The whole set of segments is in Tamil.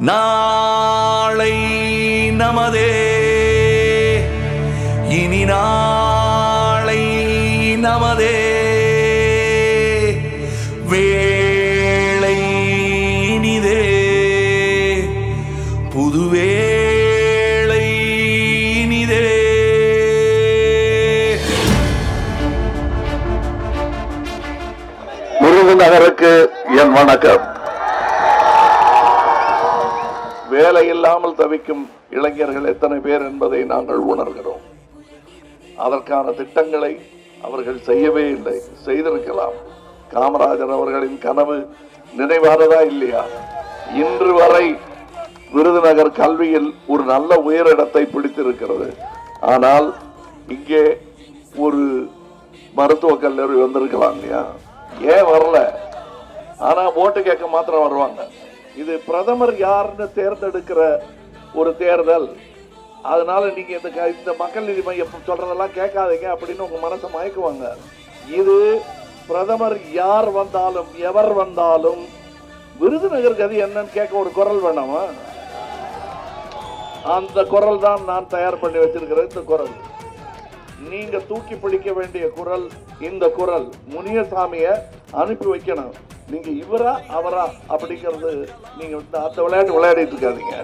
நாளை நமதே. இனி நாளை நமதே. வேளை இனிதே. புதுவேளை இனிதே. முருகன் விருதுநகருக்கு என் வணக்கம். வேலை இல்லாமல் தவிக்கும் இளைஞர்கள் எத்தனை பேர் என்பதை நாங்கள் உணர்கிறோம். அதற்கான திட்டங்களை அவர்கள் செய்யவே இல்லை செய்திருக்கலாம். காமராஜர் அவர்களின் கனவு நினைவானதா இல்லையா? இன்று வரை விருதுநகர் கல்வியில் ஒரு நல்ல உயரிடத்தை பிடித்திருக்கிறது. ஆனால் இங்கே ஒரு மருத்துவக் கல்லூரி வந்திருக்கலாம் இல்லையா? ஏன் வரல? ஆனா ஓட்டு கேட்க மாத்திரம் வருவாங்க. இது பிரதமர் யாருன்னு தேர்ந்தெடுக்கிற ஒரு தேர்தல். அதனால நீங்க இந்த க- இந்த மக்கள் நீதி மையம் சொல்றதெல்லாம் கேட்காதீங்க அப்படின்னு உங்க மனசை மயக்குவாங்க. இது பிரதமர் யார் வந்தாலும் எவர் வந்தாலும் விருதுநகர் கதி என்னன்னு கேட்க ஒரு குரல் வேணாமா? அந்த குரல் தான் நான் தயார் பண்ணி வச்சிருக்கிற இந்த குரல். நீங்க தூக்கி பிடிக்க வேண்டிய குரல் இந்த குரல். முனியசாமிய அனுப்பி வைக்கணும். நீங்கள் இவரா அவரா அப்படிங்கிறது நீங்கள் வந்து அந்த விளையாட்டு விளையாடிட்டு இருக்காதீங்க.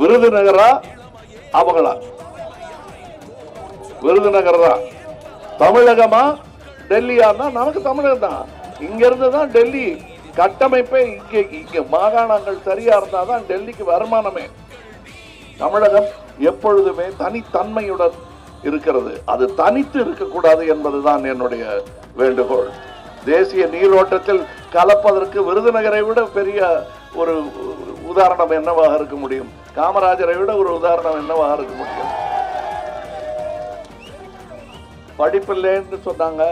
விருதுநகரா அவங்களா? விருதுநகர்? தான் தமிழகமா டெல்லியான்னா நமக்கு தமிழகம் தான். இங்கிருந்து தான் டெல்லி. கட்டமைப்பே இங்கே இங்கே. மாகாணங்கள் சரியா இருந்தாதான் டெல்லிக்கு வருமானமே. தமிழகம் எப்பொழுதுமே தனித்தன்மையுடன் இருக்கிறது. அது தனித்து இருக்கக்கூடாது என்பதுதான் என்னுடைய வேண்டுகோள். தேசிய நீரோட்டத்தில் கலப்பதற்கு விருதுநகரை விட பெரிய ஒரு உதாரணம் என்னவாக இருக்க முடியும்? காமராஜரை விட ஒரு உதாரணம் என்னவாக இருக்க முடியும்? படிப்பில்லைன்னு சொன்னாங்க.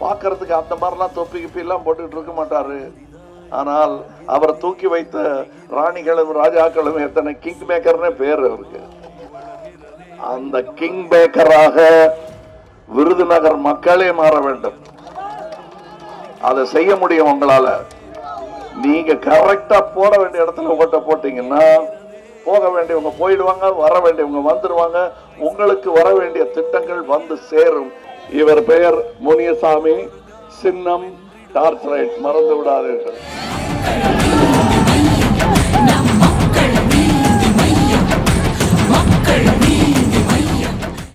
பார்க்கறதுக்கு அந்த மாதிரிலாம் தொப்பி கிப்பிலாம் போட்டுக்கிட்டு இருக்க மாட்டாரு. ஆனால் அவர் தூக்கி வைத்த ராணிகளும் ராஜாக்களும் எத்தனை கிங் மேக்கர்னே பேர் அவருக்கு. அந்த கிங் மேக்கராக விருதுநகர் மக்களே மாற வேண்டும். அதை செய்ய முடியும் உங்களால. நீங்க கரெக்டா போட வேண்டிய இடத்துல ஓட்ட போட்டீங்கன்னா போக வேண்டியவங்க போயிடுவாங்க வர வேண்டியவங்க வந்துடுவாங்க உங்களுக்கு வர வேண்டிய திட்டங்கள் வந்து சேரும். இவர் பெயர் முனியசாமி. சின்னம் டார்ச் லைட் மறந்து விடாதீர்கள்.